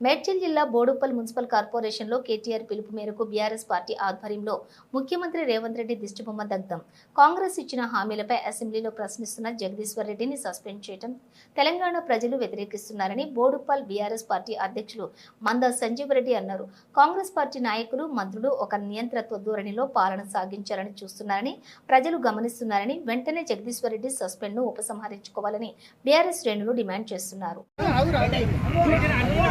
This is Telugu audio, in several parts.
మేడ్చల్ జిల్లా బోడుప్పల్ మున్సిపల్ కార్పొరేషన్లో కేటీఆర్ పిలుపు మేరకు బీఆర్ఎస్ పార్టీ ఆధ్వర్యంలో ముఖ్యమంత్రి రేవంత్ రెడ్డి దిష్టిబొమ్మ దగ్ధం. కాంగ్రెస్ ఇచ్చిన హామీలపై అసెంబ్లీలో ప్రశ్నిస్తున్న జగదీశ్వర్ రెడ్డిని సస్పెండ్ చేయడం తెలంగాణ ప్రజలు వ్యతిరేకిస్తున్నారని బోడుప్పల్ బీఆర్ఎస్ పార్టీ అధ్యక్షులు మంద సంజీవ్ రెడ్డి అన్నారు. కాంగ్రెస్ పార్టీ నాయకులు మంత్రులు ఒక నియంత్రత్వ ధోరణిలో పాలన సాగించాలని చూస్తున్నారని ప్రజలు గమనిస్తున్నారని వెంటనే జగదీశ్వర్ రెడ్డి సస్పెండ్ను ఉపసంహరించుకోవాలని బీఆర్ఎస్ శ్రేణులు డిమాండ్ చేస్తున్నారు.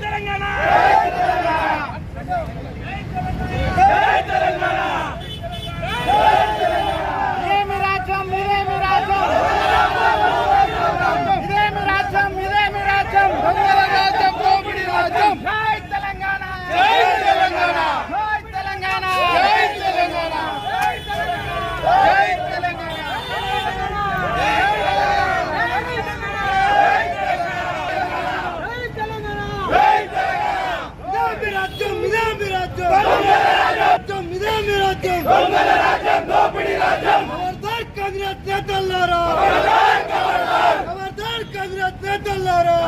తెలంగాణ జై తెలంగాణ ఇదేమి రాజ్యం ఇదేమి రాజ్యం ఇదేమి రాజ్యం ఇదేమి రాజ్యం దొంగల రాజ్యం దోపిడీ రాజ్యం జై తెలంగాణ జై తెలంగాణ జై తెలంగాణ జై తెలంగాణ జై తెలంగాణ ఇదేమి రాజ్యం ఇదేమి రాజ్యం రాజ్యం ఇదేమి రాజ్యం ఖబర్దార్ కాంగ్రెస్ నేతల్లారా! ఖబర్దార్ కాంగ్రెస్ నేతల్లారా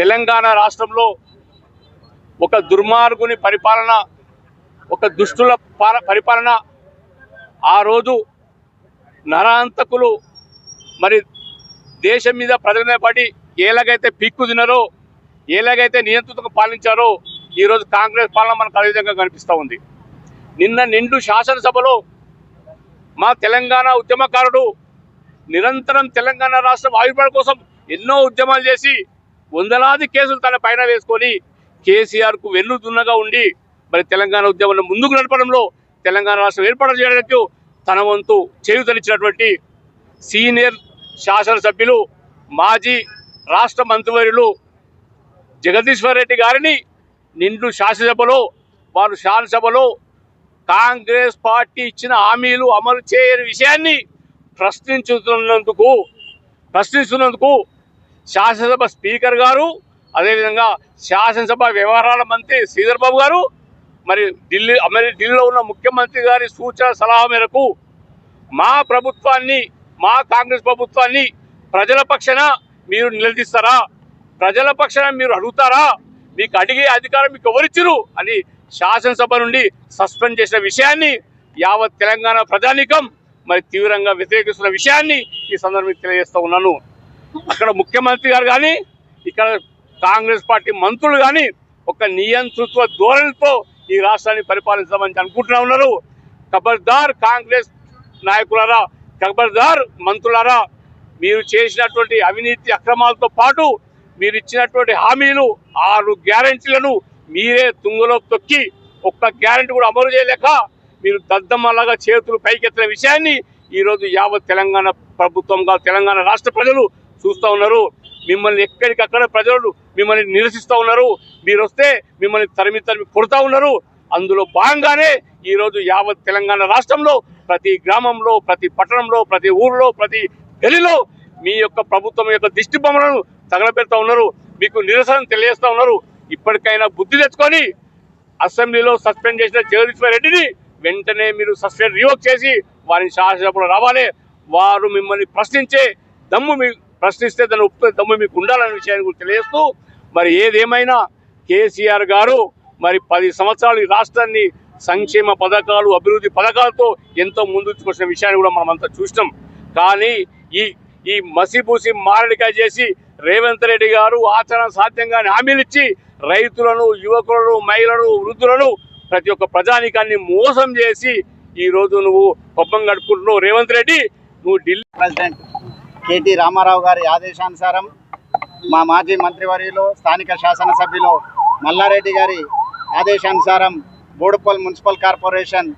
తెలంగాణ రాష్ట్రంలో ఒక దుర్మార్గుని పరిపాలన ఒక దుష్టుల పరిపాలన ఆ రోజు నరాంతకులు మరి దేశం మీద ప్రజల మీద పడి ఎలాగైతే పిక్కు తినరో ఎలాగైతే నియంత్రితంగా పాలించారో ఈరోజు కాంగ్రెస్ పాలన మనకు అదే విధంగా కనిపిస్తూ ఉంది. నిన్న నిండు శాసనసభలో మా తెలంగాణ ఉద్యమకారుడు నిరంతరం తెలంగాణ రాష్ట్రం ఆవిర్భావం కోసం ఎన్నో ఉద్యమాలు చేసి వందలాది కేసులు తన పైన వేసుకొని కేసీఆర్కు వెన్నుదున్నగా ఉండి మరి తెలంగాణ ఉద్యమంలో ముందుకు నడపడంలో తెలంగాణ రాష్ట్రం ఏర్పాటు చేయడానికి తన వంతు చేయుతనిచ్చినటువంటి సీనియర్ శాసనసభ్యులు మాజీ రాష్ట్ర మంత్రివర్యులు జగదీశ్వర్ రెడ్డి గారిని నిండు శాసనసభలో వారు శాసనసభలో కాంగ్రెస్ పార్టీ ఇచ్చిన హామీలు అమలు చేయని విషయాన్ని ప్రశ్నించుతున్నందుకు ప్రశ్నిస్తున్నందుకు శాసనసభ స్పీకర్ గారు అదేవిధంగా శాసనసభ వ్యవహారాల మంత్రి శ్రీధర్ బాబు గారు మరి ఢిల్లీ అమెరి ఢిల్లీలో ఉన్న ముఖ్యమంత్రి గారి సూచన సలహా మేరకు మా ప్రభుత్వాన్ని మా కాంగ్రెస్ ప్రభుత్వాన్ని ప్రజల పక్షన మీరు నిలదీస్తారా? ప్రజల పక్షన మీరు అడుగుతారా? మీకు అడిగే అధికారం మీకు ఎవరిచ్చిరు? అని శాసనసభ నుండి సస్పెండ్ చేసిన విషయాన్ని యావత్ తెలంగాణ ప్రజానీకం మరి తీవ్రంగా వ్యతిరేకిస్తున్న విషయాన్ని ఈ సందర్భంగా తెలియజేస్తూ ఉన్నాను. అక్కడ ముఖ్యమంత్రి గారు కానీ ఇక్కడ కాంగ్రెస్ పార్టీ మంత్రులు కానీ ఒక నియంతృత్వ ధోరణితో ఈ రాష్ట్రాన్ని పరిపాలించమని అనుకుంటున్నా ఉన్నారు. ఖబర్దార్ కాంగ్రెస్ నాయకులారా ఖబర్దార్ మంత్రులారా మీరు చేసినటువంటి అవినీతి అక్రమాలతో పాటు మీరు ఇచ్చినటువంటి హామీలు ఆరు గ్యారంటీలను మీరే తుంగలో తొక్కి ఒక్క గ్యారంటీ కూడా అమలు చేయలేక మీరు దద్దమ్మలాగా చేతులు పైకెత్తిన విషయాన్ని ఈరోజు యావత్ తెలంగాణ ప్రభుత్వంగా తెలంగాణ రాష్ట్ర ప్రజలు చూస్తూ ఉన్నారు. మిమ్మల్ని ఎక్కడికక్కడ ప్రజలు మిమ్మల్ని నిరసిస్తూ ఉన్నారు. మీరు వస్తే మిమ్మల్ని తరిమి తరిమి కొడుతూ ఉన్నారు. అందులో భాగంగానే ఈరోజు యావత్ తెలంగాణ రాష్ట్రంలో ప్రతి గ్రామంలో ప్రతి పట్టణంలో ప్రతి ఊర్లో ప్రతి గలిలో మీ యొక్క ప్రభుత్వం యొక్క దిష్టి బొమ్మలను తగలబెడతా ఉన్నారు. మీకు నిరసన తెలియజేస్తూ ఉన్నారు. ఇప్పటికైనా బుద్ధి తెచ్చుకొని అసెంబ్లీలో సస్పెండ్ చేసిన జగదీశ్వర్ రెడ్డిని వెంటనే మీరు సస్పెండ్ రివోక్ చేసి వారిని శాసనసభలో రావాలి. వారు మిమ్మల్ని ప్రశ్నించే దమ్ము మీ ప్రశ్నిస్తే దాన్ని ఒప్పుకునే దమ్ము మీకు ఉండాలనే విషయాన్ని గురించి తెలియజేస్తూ మరి ఏదేమైనా కేసీఆర్ గారు మరి పది సంవత్సరాలు ఈ రాష్ట్రాన్ని సంక్షేమ పథకాలు అభివృద్ధి పథకాలతో ఎంతో ముందు తీసుకొచ్చిన విషయాన్ని కూడా మనం చూసినాం. కానీ ఈ ఈ మసిపూసి మారడికాయ చేసి రేవంత్ రెడ్డి గారు ఆచరణ సాధ్యంగా హామీలు ఇచ్చి రైతులను యువకులను మహిళలను వృద్ధులను ప్రతి ఒక్క ప్రజానికాన్ని మోసం చేసి ఈ రోజు నువ్వు పబ్బం గడుపుకుంటున్నావు రేవంత్ రెడ్డి నువ్వు ఢిల్లీ ప్రెసిడెంట్. కేటీ రామారావు గారి ఆదేశానుసారం మా మాజీ మంత్రివర్యులు స్థానిక శాసనసభ్యులు మల్లారెడ్డి గారి ఆదేశానుసారం బోడుపల్ మున్సిపల్ కార్పొరేషన్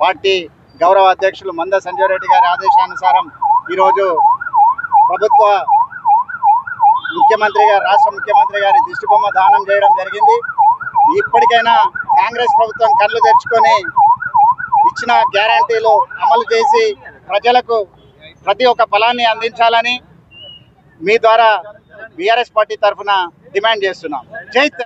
పార్టీ గౌరవ అధ్యక్షులు మంద సంజయ్ రెడ్డి గారి ఆదేశానుసారం ఈరోజు ప్రభుత్వ ముఖ్యమంత్రి గారు రాష్ట్ర ముఖ్యమంత్రి గారి దిష్టిబొమ్మ దానం చేయడం జరిగింది. ఇప్పటికైనా కాంగ్రెస్ ప్రభుత్వం కళ్ళు తెరుచుకొని ఇచ్చిన గ్యారంటీలు అమలు చేసి ప్రజలకు ప్రతి ఒక్క ఫలాన్ని అందించాలని మీ ద్వారా బీఆర్ఎస్ పార్టీ తరఫున డిమాండ్ చేస్తున్నాం. జై